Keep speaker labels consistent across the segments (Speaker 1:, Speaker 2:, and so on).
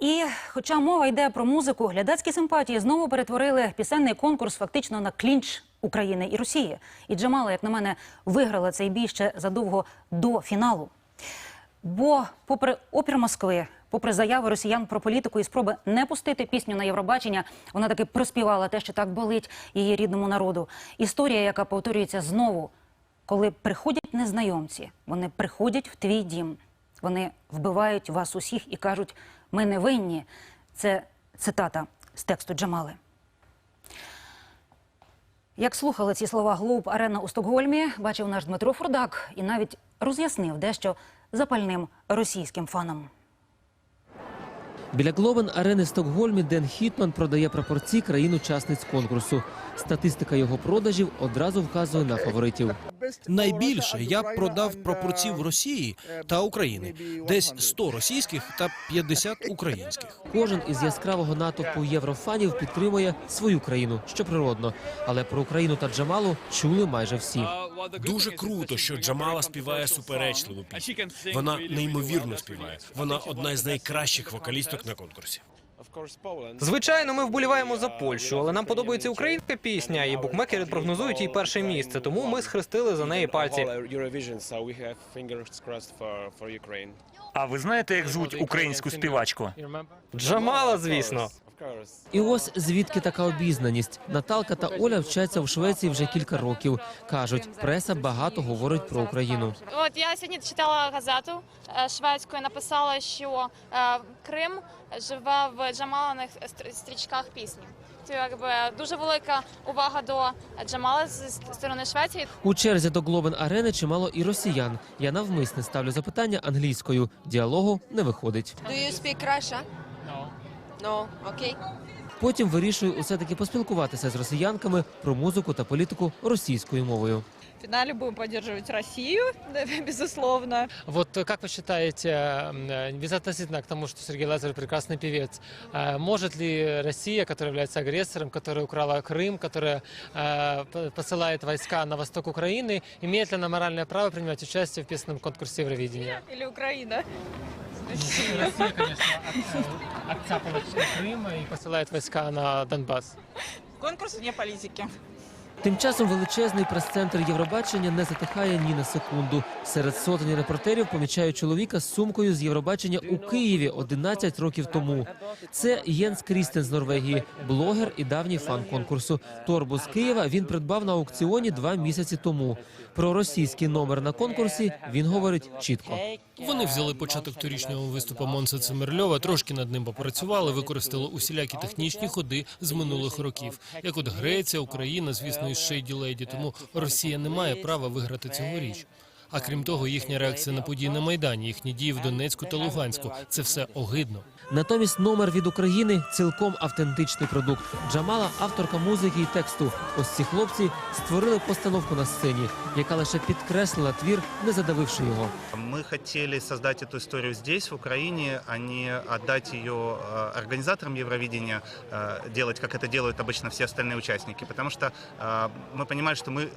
Speaker 1: І хоча мова йде про музику, глядацькі симпатії знову перетворили пісенний конкурс фактично на клінч України і Росії. І Джамала, як на мене, виграла цей бій ще задовго до фіналу. Бо, попри опір Москви, попри заяви росіян про політику і спроби не пустити пісню на Євробачення, вона таки проспівала те, що так болить її рідному народу. Історія, яка повторюється знову, коли приходять незнайомці, вони приходять в твій дім, вони вбивають вас усіх і кажуть: ми не винні. Це цитата з тексту Джамали. Як слухали ці слова Глоуб Арена у Стокгольмі, бачив наш Дмитро Фурдак і навіть роз'яснив дещо запальним російським фанам.
Speaker 2: Біля Глобен арени Стокгольмі Ден Хітман продає прапорці країн-учасниць конкурсу. Статистика його продажів одразу вказує на фаворитів.
Speaker 3: Найбільше я б продав прапорців Росії та України, десь 100 російських та 50 українських.
Speaker 2: Кожен із яскравого натовпу єврофанів підтримує свою країну, що природно. Але про Україну та Джамалу чули майже всі.
Speaker 3: Дуже круто, що Джамала співає суперечливу пісню. Вона неймовірно співає. Вона одна з найкращих вокалісток на конкурсі.
Speaker 4: Звичайно, ми вболіваємо за Польщу, але нам подобається українська пісня, і букмекери прогнозують їй перше місце. Тому ми схрестили за неї пальці.
Speaker 5: А ви знаєте, як звуть українську співачку?
Speaker 4: Джамала, звісно.
Speaker 2: І ось звідки така обізнаність. Наталка та Оля вчаться в Швеції вже кілька років. кажуть, преса багато говорить про Україну.
Speaker 6: От я сьогодні читала газету е, шведську і написала, що е, Крим живе в Джамаланих стр- стрічках пісні. Це якби дуже велика увага до Джамала з з сторони Швеції.
Speaker 2: У черзі до Глобен арени чимало і росіян. Я навмисне ставлю запитання англійською. Діалогу не виходить.
Speaker 7: Do you speak Russia? No. No, okay.
Speaker 2: Потім вирішую усе таки поспілкуватися з росіянками про музику та політику російською мовою.
Speaker 8: В финале будем поддерживать Россию, да, безусловно.
Speaker 9: Вот э, как вы считаете, м, э, безотносительно к тому, что Сергей Лазарев прекрасный певец, э, может ли Россия, которая является агрессором, которая украла Крым, которая э, п- посылает войска на восток Украины, имеет ли она моральное право принимать участие в песенном конкурсе Евровидения?
Speaker 8: Или Украина.
Speaker 9: Россия, конечно, отцапала Крым и посылает войска На Донбасс.
Speaker 8: Конкурс вне политики.
Speaker 2: Тим часом величезний прес-центр Євробачення не затихає ні на секунду. Серед сотень репортерів помічають чоловіка з сумкою з Євробачення у Києві 11 років тому. Це Єнс Крістен з Норвегії, блогер і давній фан конкурсу. Торбу з Києва він придбав на аукціоні два місяці тому. Про російський номер на конкурсі він говорить чітко.
Speaker 3: Вони взяли початок торічнього виступу Монса Цимерльова, трошки над ним попрацювали, використали усілякі технічні ходи з минулих років, як от Греція, Україна, звісно, і Шейді Леді. Тому Росія не має права виграти цьогоріч. А крім того, їхня реакція на події на майдані, їхні дії в Донецьку та Луганську це все огидно.
Speaker 2: Натомість номер від України цілком автентичний продукт. Джамала авторка музики і тексту. Ось ці хлопці створили постановку на сцені, яка лише підкреслила твір, не задавивши його.
Speaker 10: Мы хотели создать эту историю здесь, в Украине, а не отдать ее э, организаторам Евровидения, э, делать, как это делают обычно все остальные участники. Потому что э, мы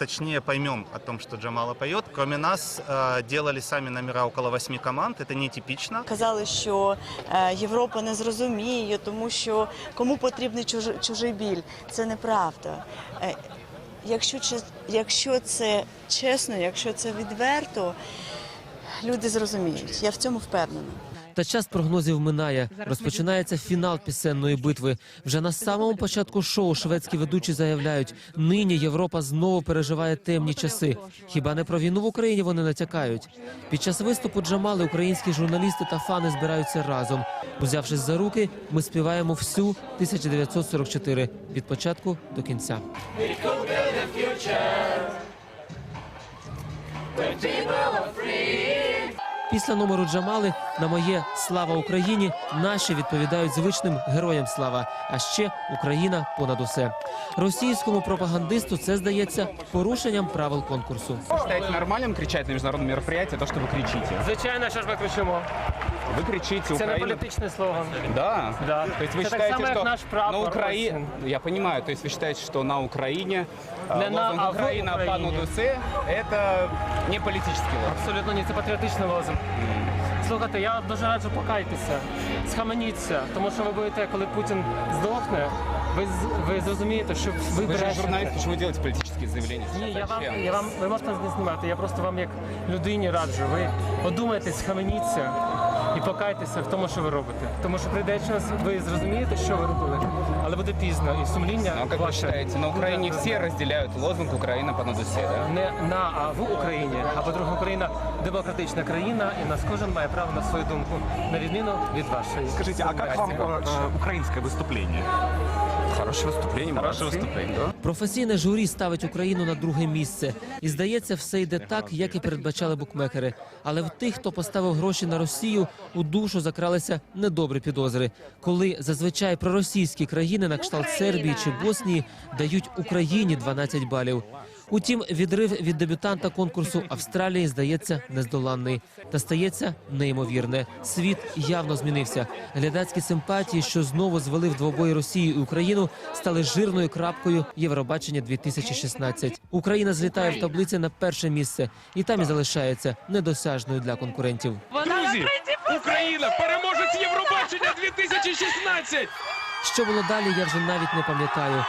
Speaker 10: понимаем, что мы э, с- точнее поймем о том, что Джамала поет. Кроме нас э, делали сами номера около восьми команд. Это нетипично.
Speaker 7: Казали, що е, Європа не зрозуміє, тому що кому потрібний чужий, чужий біль. Це неправда. Е, якщо, чес- якщо це чесно, якщо це відверто, люди зрозуміють. Я в цьому впевнена.
Speaker 2: Та час прогнозів минає. Розпочинається фінал пісенної битви. Вже на самому початку шоу шведські ведучі заявляють: нині Європа знову переживає темні часи. Хіба не про війну в Україні вони натякають? Під час виступу Джамали українські журналісти та фани збираються разом. Узявшись за руки, ми співаємо всю 1944 від початку до кінця. Після номеру Джамали на моє слава Україні наші відповідають звичним героям слава. А ще Україна понад усе. Російському пропагандисту це здається порушенням правил конкурсу.
Speaker 11: Считаете нормальним кричати на міжнародному мероприятии то, що ви кричите?
Speaker 9: Звичайно, що ж ми кричимо
Speaker 11: Вы кричите
Speaker 9: Це не
Speaker 11: Украину.
Speaker 9: політичний слоган.
Speaker 11: Да.
Speaker 9: Да.
Speaker 11: То есть вы
Speaker 9: Це так
Speaker 11: считаете,
Speaker 9: само, як
Speaker 11: что
Speaker 9: наш прапор,
Speaker 11: на Украине,
Speaker 9: ось
Speaker 11: я понимаю, то есть вы считаете, что на Украине э,
Speaker 9: Не на,
Speaker 11: лозунг
Speaker 9: а в
Speaker 11: Украина
Speaker 9: Украине.
Speaker 11: пану Дусе это не политический лозунг.
Speaker 9: Абсолютно ні, це патріотичний лозунг. Слухайте, я дуже раджу покайтеся, схаменіться, тому що ви будете, коли Путін здохне, ви, з- ви зрозумієте, що ви
Speaker 11: Вы же
Speaker 9: брешете.
Speaker 11: журналист, почему вы делаете политические заявления?
Speaker 9: Ні, я вам,
Speaker 11: Зачем?
Speaker 9: я вам, ви можете не знімати, я просто вам як людині раджу. Ви подумайте, схаменіться і покайтеся в тому, що ви робите. Тому що прийде час, ви зрозумієте, що ви робили, але буде пізно, і сумління
Speaker 11: Ну, а как вы
Speaker 9: ваше
Speaker 11: считаете, на Украине
Speaker 9: буде-
Speaker 11: все разделяют лозунг Украина пану Дусе, да?
Speaker 9: не на а в Україні, а по-друге, Україна демократична країна, і в нас кожен має право на свою думку, на відміну від вашої.
Speaker 12: Скажите, а как вам э, э, украинское выступление?
Speaker 11: Хорошее выступление,
Speaker 12: Хорошее
Speaker 11: молодцы.
Speaker 12: выступление, да?
Speaker 2: Професійне журі ставить Україну на друге місце. І здається, все йде так, як і передбачали букмекери. Але в тих, хто поставив гроші на Росію, у душу закралися недобрі підозри, коли зазвичай проросійські країни на кшталт Сербії чи Боснії дають Україні 12 балів. Утім, відрив від дебютанта конкурсу Австралії здається нездоланний та стається неймовірне. Світ явно змінився. Глядацькі симпатії, що знову звели в двобої Росію і Україну, стали жирною крапкою Євробачення 2016. Україна злітає в таблиці на перше місце і там і залишається недосяжною для конкурентів.
Speaker 12: Друзі, Україна, переможець Євробачення 2016!
Speaker 2: Що було далі, я вже навіть не пам'ятаю.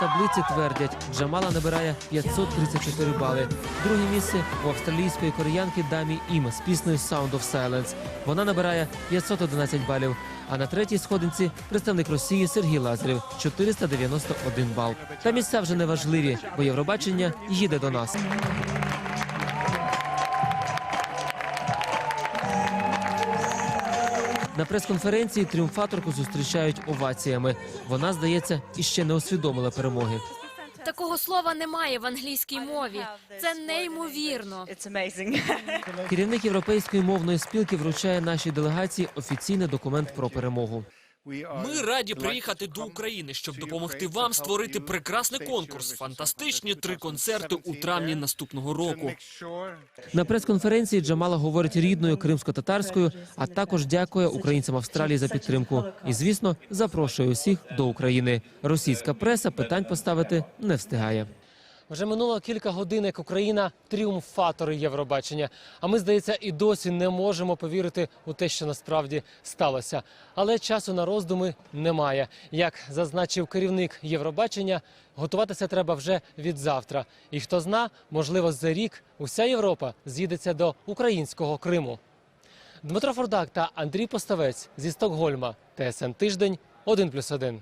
Speaker 2: Таблиці твердять, Джамала набирає 534 бали. Друге місце у австралійської кореянки Дамі Ім з піснею Sound of Silence. Вона набирає 511 балів. А на третій сходинці представник Росії Сергій Лазарєв 491 бал. Та місця вже не важливі, бо Євробачення їде до нас. На прес-конференції тріумфаторку зустрічають оваціями. Вона, здається, іще не усвідомила перемоги.
Speaker 13: Такого слова немає в англійській мові. Це неймовірно.
Speaker 2: Керівник європейської мовної спілки вручає нашій делегації офіційний документ про перемогу.
Speaker 14: Ми раді приїхати до України, щоб допомогти вам створити прекрасний конкурс. Фантастичні три концерти у травні наступного року.
Speaker 2: На прес-конференції Джамала говорить рідною кримсько-татарською, а також дякує українцям Австралії за підтримку. І, звісно, запрошує усіх до України. Російська преса питань поставити не встигає.
Speaker 9: Вже минуло кілька годин, як Україна тріумфатори Євробачення. А ми, здається, і досі не можемо повірити у те, що насправді сталося. Але часу на роздуми немає. Як зазначив керівник Євробачення, готуватися треба вже від завтра. І хто зна, можливо, за рік уся Європа з'їдеться до українського Криму. Дмитро Фордак та Андрій Поставець зі Стокгольма. ТСН тиждень 1+,1.